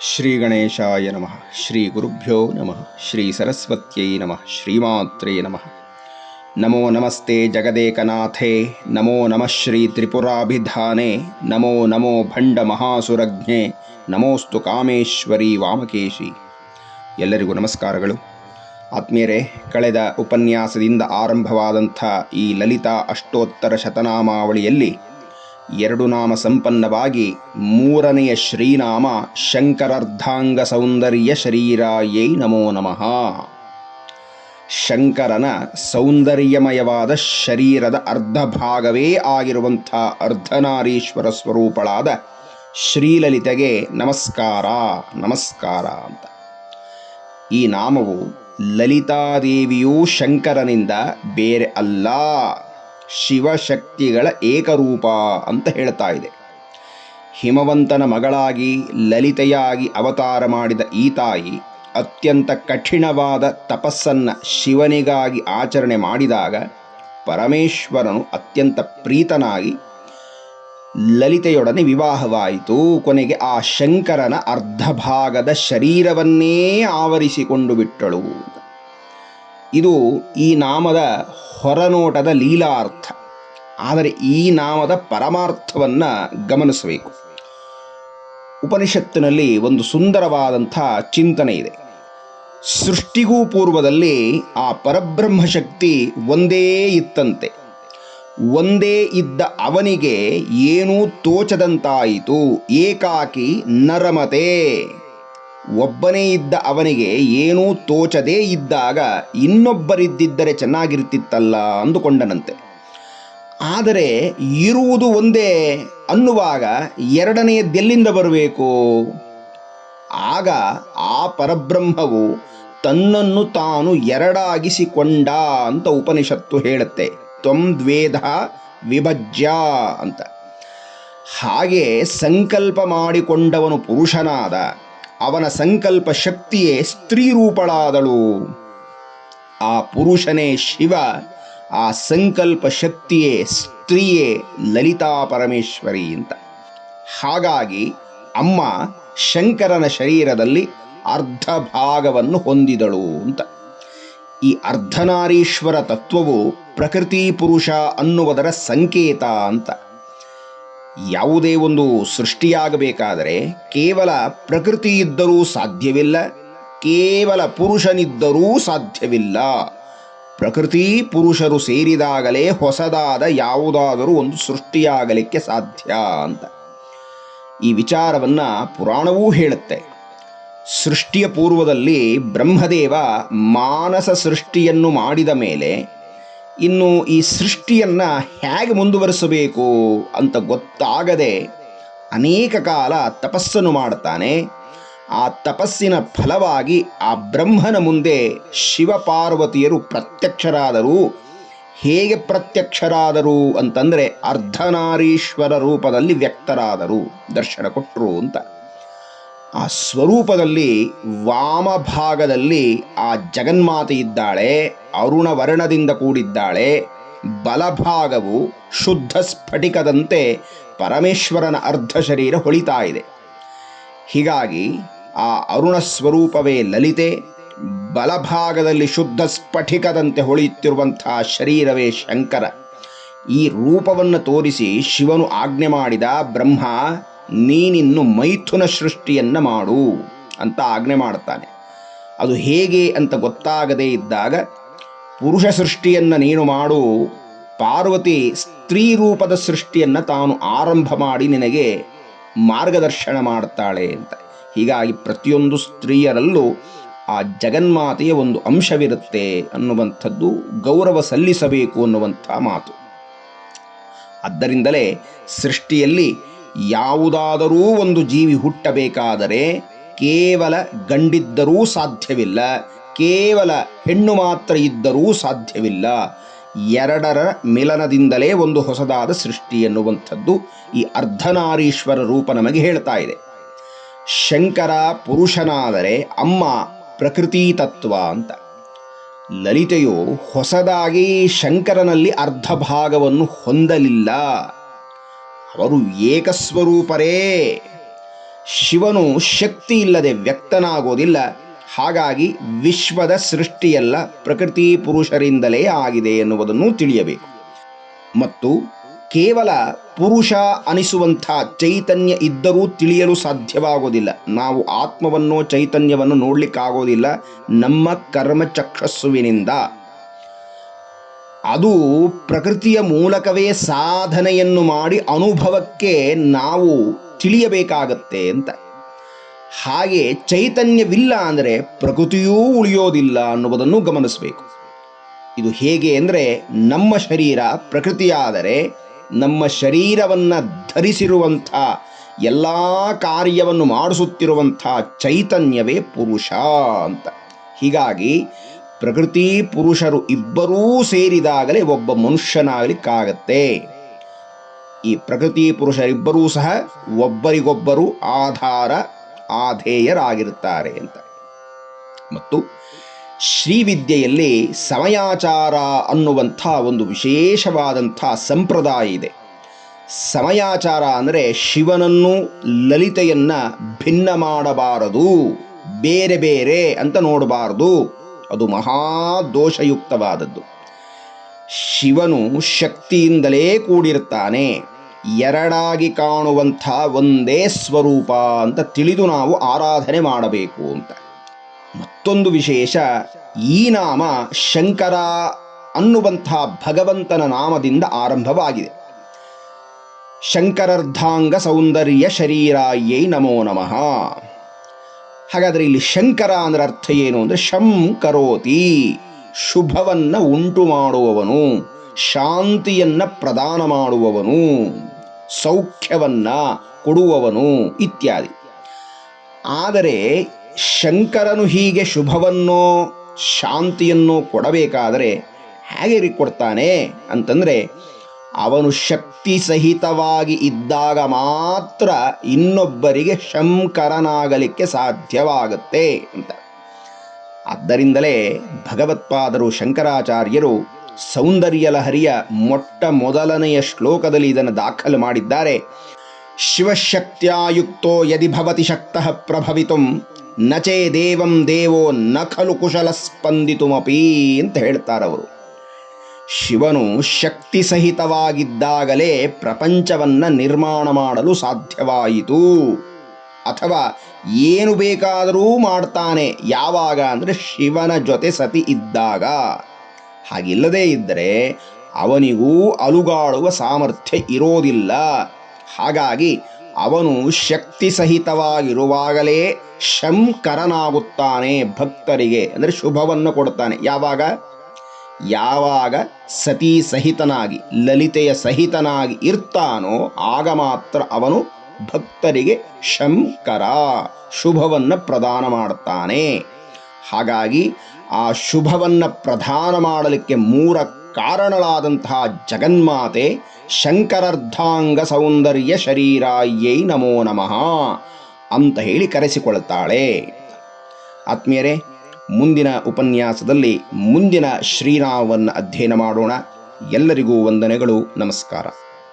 ಶ್ರೀ ಗಣೇಶಾಯ ನಮಃ. ಶ್ರೀ ಗುರುಭ್ಯೋ ನಮಃ. ಶ್ರೀ ಸರಸ್ವತ್ಯೈ ನಮಃ. ಶ್ರೀಮಾತ್ರೇ ನಮಃ. ನಮೋ ನಮಸ್ತೆ ಜಗದೇಕನಾಥೇ. ನಮೋ ನಮಃ ಶ್ರೀ ತ್ರಿಪುರಾಭಿಧಾನೇ. ನಮೋ ನಮೋ ಭಂಡ ಮಹಾಸುರಜ್ಞೆ. ನಮೋಸ್ತು ಕಾಮೇಶ್ವರಿ ವಾಮಕೇಶಿ. ಎಲ್ಲರಿಗೂ ನಮಸ್ಕಾರಗಳು. ಆತ್ಮೀಯರೇ, ಕಳೆದ ಉಪನ್ಯಾಸದಿಂದ ಆರಂಭವಾದಂಥ ಈ ಲಲಿತಾ ಅಷ್ಟೋತ್ತರ ಶತನಾಮಾವಳಿಯಲ್ಲಿ ಎರಡು ನಾಮ ಸಂಪನ್ನವಾಗಿ ಮೂರನೆಯ ಶ್ರೀನಾಮ ಶಂಕರರ್ಧಾಂಗ ಸೌಂದರ್ಯ ಶರೀರಾಯೈ ನಮೋ ನಮಃ. ಶಂಕರನ ಸೌಂದರ್ಯಮಯವಾದ ಶರೀರದ ಅರ್ಧ ಭಾಗವೇ ಆಗಿರುವಂಥ ಅರ್ಧನಾರೀಶ್ವರ ಸ್ವರೂಪಳಾದ ಶ್ರೀಲಲಿತೆಗೆ ನಮಸ್ಕಾರ ನಮಸ್ಕಾರ ಅಂತ. ಈ ನಾಮವು ಲಲಿತಾದೇವಿಯೂ ಶಂಕರನಿಂದ ಬೇರೆ ಅಲ್ಲ. ಶಿವಶಕ್ತಿಗಳ ಏಕರೂಪ ಅಂತ ಹೇಳ್ತಾ ಇದೆ. ಹಿಮವಂತನ ಮಗಳಾಗಿ, ಲಲಿತೆಯಾಗಿ ಅವತಾರ ಮಾಡಿದ ಈ ತಾಯಿ ಅತ್ಯಂತ ಕಠಿಣವಾದ ತಪಸ್ಸನ್ನು ಶಿವನಿಗಾಗಿ ಆಚರಣೆ ಮಾಡಿದಾಗ ಪರಮೇಶ್ವರನು ಅತ್ಯಂತ ಪ್ರೀತನಾಗಿ ಲಲಿತೆಯೊಡನೆ ವಿವಾಹವಾಯಿತು. ಕೊನೆಗೆ ಆ ಶಂಕರನ ಅರ್ಧ ಭಾಗದ ಶರೀರವನ್ನೇ ಆವರಿಸಿಕೊಂಡು ಬಿಟ್ಟಳು. ಇದು ಈ ನಾಮದ ಹೊರನೋಟದ ಲೀಲಾರ್ಥ. ಆದರೆ ಈ ನಾಮದ ಪರಮಾರ್ಥವನ್ನು ಗಮನಿಸಬೇಕು. ಉಪನಿಷತ್ತಿನಲ್ಲಿ ಒಂದು ಸುಂದರವಾದಂಥ ಚಿಂತನೆ ಇದೆ. ಸೃಷ್ಟಿಗೂ ಪೂರ್ವದಲ್ಲಿ ಆ ಪರಬ್ರಹ್ಮ ಶಕ್ತಿ ಒಂದೇ ಇತ್ತಂತೆ. ಒಂದೇ ಇದ್ದ ಅವನಿಗೆ ಏನೂ ತೋಚದಂತಾಯಿತು. ಏಕಾಕಿ ನರಮತೆ. ಒಬ್ಬನೇ ಇದ್ದ ಅವನಿಗೆ ಏನೂ ತೋಚದೇ ಇದ್ದಾಗ ಇನ್ನೊಬ್ಬರಿದ್ದಿದ್ದರೆ ಚೆನ್ನಾಗಿರ್ತಿತ್ತಲ್ಲ ಅಂದುಕೊಂಡನಂತೆ. ಆದರೆ ಇರುವುದು ಒಂದೇ ಅನ್ನುವಾಗ ಎರಡನೆಯದ್ದೆಲ್ಲಿಂದ ಬರಬೇಕು? ಆಗ ಆ ಪರಬ್ರಹ್ಮವು ತನ್ನನ್ನು ತಾನು ಎರಡಾಗಿಸಿಕೊಂಡ ಅಂತ ಉಪನಿಷತ್ತು ಹೇಳುತ್ತೆ. ತ್ವಂ ದ್ವೇಧ ವಿಭಜ್ಯ ಅಂತ. ಹಾಗೆ ಸಂಕಲ್ಪ ಮಾಡಿಕೊಂಡವನು ಪುರುಷನಾದ ಅವನ ಸಂಕಲ್ಪ ಶಕ್ತಿಯೇ ಸ್ತ್ರೀ ರೂಪಳಾದಳು ಆ ಪುರುಷನೇ ಶಿವ, ಆ ಸಂಕಲ್ಪ ಶಕ್ತಿಯೇ ಸ್ತ್ರೀಯೇ ಲಲಿತಾ ಪರಮೇಶ್ವರಿ ಅಂತ. ಹಾಗಾಗಿ ಅಮ್ಮ ಶಂಕರನ ಶರೀರದಲ್ಲಿ ಅರ್ಧ ಭಾಗವನ್ನು ಹೊಂದಿದಳು ಅಂತ. ಈ ಅರ್ಧನಾರೀಶ್ವರ ತತ್ವವು ಪ್ರಕೃತಿ ಪುರುಷ ಅನ್ನುವುದರ ಸಂಕೇತ ಅಂತ. ಯಾವುದೇ ಒಂದು ಸೃಷ್ಟಿಯಾಗಬೇಕಾದರೆ ಕೇವಲ ಪ್ರಕೃತಿ ಇದ್ದರೂ ಸಾಧ್ಯವಿಲ್ಲ, ಕೇವಲ ಪುರುಷನಿದ್ದರೂ ಸಾಧ್ಯವಿಲ್ಲ. ಪ್ರಕೃತಿ ಪುರುಷರು ಸೇರಿದಾಗಲೇ ಹೊಸದಾದ ಯಾವುದಾದರೂ ಒಂದು ಸೃಷ್ಟಿಯಾಗಲಿಕ್ಕೆ ಸಾಧ್ಯ ಅಂತ. ಈ ವಿಚಾರವನ್ನು ಪುರಾಣವೂ ಹೇಳುತ್ತೆ. ಸೃಷ್ಟಿಯ ಪೂರ್ವದಲ್ಲಿ ಬ್ರಹ್ಮದೇವ ಮಾನಸ ಸೃಷ್ಟಿಯನ್ನು ಮಾಡಿದ ಮೇಲೆ ಇನ್ನು ಈ ಸೃಷ್ಟಿಯನ್ನು ಹೇಗೆ ಮುಂದುವರಿಸಬೇಕು ಅಂತ ಗೊತ್ತಾಗದೆ ಅನೇಕ ಕಾಲ ತಪಸ್ಸನ್ನು ಮಾಡ್ತಾನೆ. ಆ ತಪಸ್ಸಿನ ಫಲವಾಗಿ ಆ ಬ್ರಹ್ಮನ ಮುಂದೆ ಶಿವಪಾರ್ವತಿಯರು ಪ್ರತ್ಯಕ್ಷರಾದರು. ಹೇಗೆ ಪ್ರತ್ಯಕ್ಷರಾದರು ಅಂತಂದರೆ ಅರ್ಧನಾರೀಶ್ವರ ರೂಪದಲ್ಲಿ ವ್ಯಕ್ತರಾದರು. ದರ್ಶನ ಕೊಟ್ಟರು ಅಂತ. ಆ ಸ್ವರೂಪದಲ್ಲಿ ವಾಮಭಾಗದಲ್ಲಿ ಆ ಜಗನ್ಮಾತೆ ಇದ್ದಾಳೆ. ಅರುಣ ವರ್ಣದಿಂದ ಕೂಡಿದ್ದಾಳೆ. ಬಲಭಾಗವು ಶುದ್ಧ ಸ್ಫಟಿಕದಂತೆ ಪರಮೇಶ್ವರನ ಅರ್ಧ ಶರೀರ ಹೊಳಿತಾ ಇದೆ. ಹೀಗಾಗಿ ಆ ಅರುಣ ಸ್ವರೂಪವೇ ಲಲಿತೆ, ಬಲಭಾಗದಲ್ಲಿ ಶುದ್ಧ ಸ್ಫಟಿಕದಂತೆ ಹೊಳೆಯುತ್ತಿರುವಂತಹ ಶರೀರವೇ ಶಂಕರ. ಈ ರೂಪವನ್ನು ತೋರಿಸಿ ಶಿವನು ಆಜ್ಞೆ ಮಾಡಿದ, ಬ್ರಹ್ಮ, ನೀನಿನ್ನು ಮೈಥುನ ಸೃಷ್ಟಿಯನ್ನು ಮಾಡು ಅಂತ ಆಜ್ಞೆ ಮಾಡುತ್ತಾನೆ ಅದು ಹೇಗೆ ಅಂತ ಗೊತ್ತಾಗದೇ ಇದ್ದಾಗ ಪುರುಷ ಸೃಷ್ಟಿಯನ್ನು ನೀನು ಮಾಡು. ಪಾರ್ವತಿ ಸ್ತ್ರೀ ರೂಪದ ಸೃಷ್ಟಿಯನ್ನು ತಾನು ಆರಂಭ ಮಾಡಿ ನಿನಗೆ ಮಾರ್ಗದರ್ಶನ ಮಾಡ್ತಾಳೆ ಅಂತ. ಹೀಗಾಗಿ ಪ್ರತಿಯೊಂದು ಸ್ತ್ರೀಯರಲ್ಲೂ ಆ ಜಗನ್ಮಾತೆಯ ಒಂದು ಅಂಶವಿರುತ್ತೆ ಅನ್ನುವಂಥದ್ದು ಗೌರವ ಸಲ್ಲಿಸಬೇಕು ಅನ್ನುವಂಥ ಮಾತು. ಆದ್ದರಿಂದಲೇ ಸೃಷ್ಟಿಯಲ್ಲಿ ಯಾವುದಾದರೂ ಒಂದು ಜೀವಿ ಹುಟ್ಟಬೇಕಾದರೆ ಕೇವಲ ಗಂಡಿದ್ದರೂ ಸಾಧ್ಯವಿಲ್ಲ. ಕೇವಲ ಹೆಣ್ಣು ಮಾತ್ರ ಇದ್ದರೂ ಸಾಧ್ಯವಿಲ್ಲ. ಎರಡರ ಮಿಲನದಿಂದಲೇ ಒಂದು ಹೊಸದಾದ ಸೃಷ್ಟಿ ಎನ್ನುವಂಥದ್ದು ಈ ಅರ್ಧನಾರೀಶ್ವರ ರೂಪ ನಮಗೆ ಹೇಳ್ತಾ ಇದೆ. ಶಂಕರ ಪುರುಷನಾದರೆ ಅಮ್ಮ ಪ್ರಕೃತಿ ತತ್ವ ಅಂತ. ಲಲಿತೆಯು ಹೊಸದಾಗಿ ಶಂಕರನಲ್ಲಿ ಅರ್ಧ ಭಾಗವನ್ನು ಹೊಂದಲಿಲ್ಲ. ಅವರು ಏಕಸ್ವರೂಪರೇ. ಶಿವನು ಶಕ್ತಿ ಇಲ್ಲದೆ ವ್ಯಕ್ತನಾಗೋದಿಲ್ಲ. ಹಾಗಾಗಿ ವಿಶ್ವದ ಸೃಷ್ಟಿಯೆಲ್ಲ ಪ್ರಕೃತಿ ಪುರುಷರಿಂದಲೇ ಆಗಿದೆ ಎನ್ನುವುದನ್ನು ತಿಳಿಯಬೇಕು. ಮತ್ತು ಕೇವಲ ಪುರುಷ ಅನಿಸುವಂಥ ಚೈತನ್ಯ ಇದ್ದರೂ ತಿಳಿಯಲು ಸಾಧ್ಯವಾಗೋದಿಲ್ಲ. ನಾವು ಆತ್ಮವನ್ನು ಚೈತನ್ಯವನ್ನು ನೋಡಲಿಕ್ಕಾಗೋದಿಲ್ಲ. ನಮ್ಮ ಕರ್ಮಚಕ್ಷಸ್ಸುವಿನಿಂದ ಅದು ಪ್ರಕೃತಿಯ ಮೂಲಕವೇ ಸಾಧನೆಯನ್ನು ಮಾಡಿ ಅನುಭವಕ್ಕೆ ನಾವು ತಿಳಿಯಬೇಕಾಗತ್ತೆ ಅಂತ. ಹಾಗೆ ಚೈತನ್ಯವಿಲ್ಲ ಅಂದರೆ ಪ್ರಕೃತಿಯೂ ಉಳಿಯೋದಿಲ್ಲ ಅನ್ನುವುದನ್ನು ಗಮನಿಸಬೇಕು. ಇದು ಹೇಗೆ ಅಂದರೆ ನಮ್ಮ ಶರೀರ ಪ್ರಕೃತಿಯಾದರೆ ನಮ್ಮ ಶರೀರವನ್ನು ಧರಿಸಿರುವಂಥ, ಎಲ್ಲ ಕಾರ್ಯವನ್ನು ಮಾಡಿಸುತ್ತಿರುವಂಥ ಚೈತನ್ಯವೇ ಪುರುಷ ಅಂತ. ಹೀಗಾಗಿ ಪ್ರಕೃತಿ ಪುರುಷರು ಇಬ್ಬರೂ ಸೇರಿದಾಗಲೇ ಒಬ್ಬ ಮನುಷ್ಯನಾಗಲಿಕ್ಕಾಗತ್ತೆ. ಈ ಪ್ರಕೃತಿ ಪುರುಷರಿಬ್ಬರೂ ಸಹ ಒಬ್ಬರಿಗೊಬ್ಬರು ಆಧಾರ ಆಧೇಯರಾಗಿರುತ್ತಾರೆ ಅಂತ. ಮತ್ತು ಶ್ರೀವಿದ್ಯೆಯಲ್ಲಿ ಸಮಯಾಚಾರ ಅನ್ನುವಂಥ ಒಂದು ವಿಶೇಷವಾದಂಥ ಸಂಪ್ರದಾಯ ಇದೆ. ಸಮಯಾಚಾರ ಅಂದರೆ ಶಿವನನ್ನು ಲಲಿತೆಯನ್ನ ಭಿನ್ನ ಮಾಡಬಾರದು, ಬೇರೆ ಬೇರೆ ಅಂತ ನೋಡಬಾರದು. ಅದು ಮಹಾ ದೋಷಯುಕ್ತವಾದದ್ದು. ಶಿವನು ಶಕ್ತಿಯಿಂದಲೇ ಕೂಡಿರ್ತಾನೆ ಎರಡಾಗಿ ಕಾಣುವಂಥ ಒಂದೇ ಸ್ವರೂಪ ಅಂತ ತಿಳಿದು ನಾವು ಆರಾಧನೆ ಮಾಡಬೇಕು ಅಂತ. ಮತ್ತೊಂದು ವಿಶೇಷ, ಈ ನಾಮ ಶಂಕರ ಅನ್ನುವಂಥ ಭಗವಂತನ ನಾಮದಿಂದ ಆರಂಭವಾಗಿದೆ. ಶಂಕರರ್ಧಾಂಗ ಸೌಂದರ್ಯ ಶರೀರಾಯೈ ನಮೋ ನಮಃ. ಹಾಗಾದರೆ ಇಲ್ಲಿ ಶಂಕರ ಅಂದ್ರೆ ಅರ್ಥ ಏನು ಅಂದರೆ ಶಂ ಕರೋತಿ, ಶುಭವನ್ನು ಉಂಟು ಮಾಡುವವನು, ಶಾಂತಿಯನ್ನು ಪ್ರದಾನ ಮಾಡುವವನು. ಸೌಖ್ಯವನ್ನ ಕೊಡುವವನು ಇತ್ಯಾದಿ. ಆದರೆ ಶಂಕರನು ಹೀಗೆ ಶುಭವನ್ನೋ ಶಾಂತಿಯನ್ನು ಕೊಡಬೇಕಾದರೆ ಹೇಗೆ ಕೊಡ್ತಾನೆ ಅಂತಂದರೆ ಅವನು ಶಕ್ತಿ ಸಹಿತವಾಗಿ ಇದ್ದಾಗ ಮಾತ್ರ ಇನ್ನೊಬ್ಬರಿಗೆ ಶಂಕರನಾಗಲಿಕ್ಕೆ ಸಾಧ್ಯವಾಗುತ್ತೆ ಅಂತ. ಆದ್ದರಿಂದಲೇ ಭಗವತ್ಪಾದರು ಶಂಕರಾಚಾರ್ಯರು ಸೌಂದರ್ಯ ಲಹರಿಯ ಮೊಟ್ಟ ಮೊದಲನೆಯ ಶ್ಲೋಕದಲ್ಲಿ ಇದನ್ನು ದಾಖಲು ಮಾಡಿದ್ದಾರೆ. ಶಿವಶಕ್ತಿಯುಕ್ತೋ ಯದಿ ಭವತಿ ಶಕ್ತಃ ಪ್ರಭವಿತುಂ, ನಚೇ ದೇವಂ ದೇವೋ ನ ಖಲು ಕುಶಲ ಸ್ಪಂದಿತುಮಪಿ ಅಂತ ಹೇಳ್ತಾರವರು ಶಿವನು ಶಕ್ತಿ ಸಹಿತವಾಗಿದ್ದಾಗಲೇ ಪ್ರಪಂಚವನ್ನ ನಿರ್ಮಾಣ ಮಾಡಲು ಸಾಧ್ಯವಾಯಿತು. ಅಥವಾ ಏನು ಬೇಕಾದರೂ ಮಾಡ್ತಾನೆ, ಯಾವಾಗ ಅಂದರೆ ಶಿವನ ಜೊತೆ ಸತಿ ಇದ್ದಾಗ. ಹಾಗಿಲ್ಲದೇ ಇದ್ದರೆ ಅವನಿಗೂ ಅಲುಗಾಡುವ ಸಾಮರ್ಥ್ಯ ಇರೋದಿಲ್ಲ. ಹಾಗಾಗಿ ಅವನು ಶಕ್ತಿ ಸಹಿತವಾಗಿರುವಾಗಲೇ ಶಂಕರನಾಗುತ್ತಾನೆ ಭಕ್ತರಿಗೆ. ಅಂದರೆ ಶುಭವನ್ನು ಕೊಡುತ್ತಾನೆ. ಯಾವಾಗ? ಯಾವಾಗ ಸತಿ ಸಹಿತನಾಗಿ, ಲಲಿತೆಯ ಸಹಿತನಾಗಿ ಇರ್ತಾನೋ ಆಗ ಮಾತ್ರ ಅವನು ಭಕ್ತರಿಗೆ ಶಂಕರ, ಶುಭವನ್ನು ಪ್ರದಾನ ಮಾಡುತ್ತಾನೆ. ಹಾಗಾಗಿ ಆ ಶುಭವನ್ನು ಪ್ರಧಾನ ಮಾಡಲಿಕ್ಕೆ ಮೂರ ಕಾರಣಳಾದಂತಹ ಜಗನ್ಮಾತೆ ಶಂಕರರ್ಧಾಂಗ ಸೌಂದರ್ಯ ಶರೀರಾಯೈ ನಮೋ ನಮಃ ಅಂತ ಹೇಳಿ ಕರೆಸಿಕೊಳ್ಳುತ್ತಾಳೆ ಆತ್ಮೀಯರೇ, ಮುಂದಿನ ಉಪನ್ಯಾಸದಲ್ಲಿ ಮುಂದಿನ ಶ್ರೀರಾಮವನ್ನು ಅಧ್ಯಯನ ಮಾಡೋಣ. ಎಲ್ಲರಿಗೂ ವಂದನೆಗಳು, ನಮಸ್ಕಾರ.